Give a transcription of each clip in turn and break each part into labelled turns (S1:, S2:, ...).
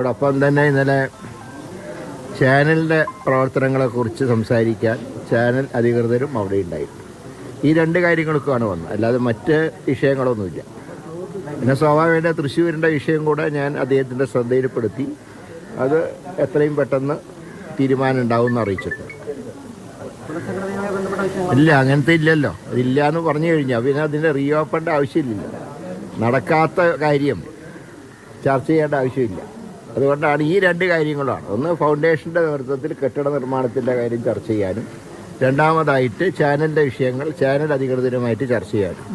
S1: അതോടൊപ്പം തന്നെ ഇന്നലെ ചാനലിന്റെ പ്രവർത്തനങ്ങളെക്കുറിച്ച് സംസാരിക്കാൻ ചാനൽ അധികൃതരും അവിടെ ഉണ്ടായിരുന്നു. ഈ രണ്ട് കാര്യങ്ങൾക്കാണ് വന്നത്. അല്ലാതെ മറ്റ് വിഷയങ്ങളൊന്നുമില്ല. പിന്നെ സ്വാഭാവികമായിട്ട് തൃശ്ശൂരിന്റെ വിഷയം കൂടെ ഞാൻ അദ്ദേഹത്തിന്റെ ശ്രദ്ധയിൽപ്പെടുത്തി. അത് എത്രയും പെട്ടെന്ന് തീരുമാനം ഉണ്ടാവും എന്ന് അറിയിച്ചിട്ടുണ്ട്. ഇല്ല അങ്ങനത്തെ ഇല്ലല്ലോ. അതില്ല എന്ന് പറഞ്ഞു കഴിഞ്ഞാൽ പിന്നെ അതിന്റെ റീ ഓപ്പണിന്റെ ആവശ്യമില്ല നടക്കാത്ത കാര്യം ചർച്ച ചെയ്യേണ്ട ആവശ്യമില്ല. അതുകൊണ്ടാണ് ഈ രണ്ട് കാര്യങ്ങളാണ്. ഒന്ന് ഫൗണ്ടേഷന്റെ നേതൃത്വത്തിൽ കെട്ടിട നിർമ്മാണത്തിന്റെ കാര്യം ചർച്ച ചെയ്യാനും രണ്ടാമതായിട്ട് ചാനലിന്റെ വിഷയങ്ങൾ ചാനൽ അധികൃതരുമായിട്ട് ചർച്ച ചെയ്യാനും.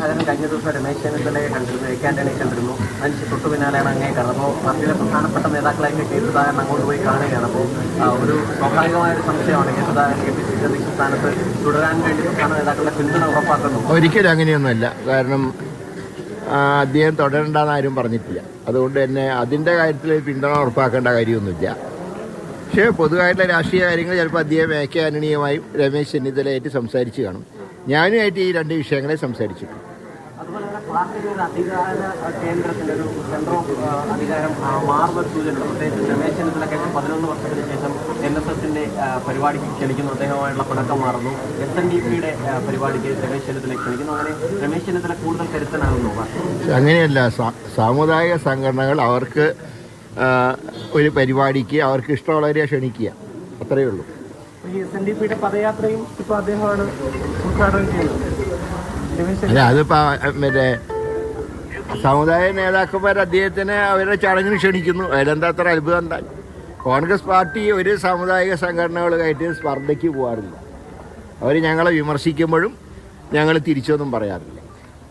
S2: സാധാരണ കഴിഞ്ഞ ദിവസം രമേശ് ചെന്നിത്തലയെ കണ്ടിരുന്നു എ കെ ആന്റണിയെ കണ്ടിരുന്നു. അതിന് തൊട്ട് പിന്നാലെയാണ് അങ്ങേ കാണുന്നത് അപ്പോൾ പാർട്ടിയിലെ പ്രധാനപ്പെട്ട നേതാക്കളെയൊക്കെ കെ സുധാകരൻ അങ്ങോട്ട് പോയി കാണുകയാണ്. അപ്പോൾ ഒരു സ്വാഭാവികമായ ഒരു സംശയമാണ് K Sudhakaran K P C C അധ്യക്ഷ സ്ഥാനത്ത്. തുടരാൻ വേണ്ടി പ്രധാന നേതാക്കളുടെ പിന്തുണ ഉറപ്പാക്കുന്നു.
S1: ഒരിക്കലും അങ്ങനെയൊന്നുമല്ല. കാരണം അദ്ദേഹം തുടരണ്ടെന്ന് ആരും പറഞ്ഞിട്ടില്ല. അതുകൊണ്ട് തന്നെ അതിന്റെ കാര്യത്തിൽ പിന്തുണ ഉറപ്പാക്കേണ്ട കാര്യമൊന്നുമില്ല. പക്ഷേ പൊതുവായിട്ടുള്ള രാഷ്ട്രീയ കാര്യങ്ങൾ ചിലപ്പോൾ അദ്ദേഹം എ രമേശ് ചെന്നിത്തലയായിട്ട് സംസാരിച്ച് കാണും. ഞാനുമായിട്ട് ഈ രണ്ട് വിഷയങ്ങളെ സംസാരിച്ചിട്ടുണ്ട്.
S2: പാർട്ടിയുടെ ഒരു അധികാര കേന്ദ്രത്തിന്റെ ഒരു സെന്റർ ഓഫ് അധികാരം ആ, മാറുന്ന സൂചനയുണ്ട് പ്രത്യേകിച്ച് രമേശ് ചെന്നിത്തലയ്ക്ക് പതിനൊന്ന് വർഷത്തിന് ശേഷം എൻ എസ് എസിന്റെ പരിപാടിക്ക് ക്ഷണിക്കുന്നു. അദ്ദേഹമായിട്ടുള്ള പിണക്കം മാറുന്നു. എസ് എൻ ഡി പിയുടെ പരിപാടിക്ക് രമേശ് ചെന്നിത്തല ക്ഷണിക്കുന്നു. അങ്ങനെ രമേശ് ചെന്നിത്തല കൂടുതൽ കരുത്തനാകുന്നു.
S1: അങ്ങനെയല്ല സാമുദായിക സംഘടനകൾ അവർക്ക് ഒരു പരിപാടിക്ക് അവർക്ക് ഇഷ്ടമുള്ളവരെ ക്ഷണിക്കുക. അത്രയേ ഉള്ളൂ.
S2: എസ് എൻ ഡി പിയുടെ പദയാത്രയും ഇപ്പൊ അദ്ദേഹമാണ് ഉദ്ഘാടനം ചെയ്യുന്നത്.
S1: അല്ല അതിപ്പോ മറ്റേ സമുദായ നേതാക്കന്മാർ അദ്ദേഹത്തിനെ അവരുടെ ചടങ്ങിന് ക്ഷണിക്കുന്നു. അതിലെന്താ അത്ര അത്ഭുതം എന്താ? കോൺഗ്രസ് പാർട്ടി ഒരു സാമുദായിക സംഘടനകളുമായിട്ട് സ്പർദ്ധയ്ക്ക് പോകാറില്ല അവർ ഞങ്ങളെ വിമർശിക്കുമ്പോഴും ഞങ്ങൾ തിരിച്ചൊന്നും പറയാറില്ല.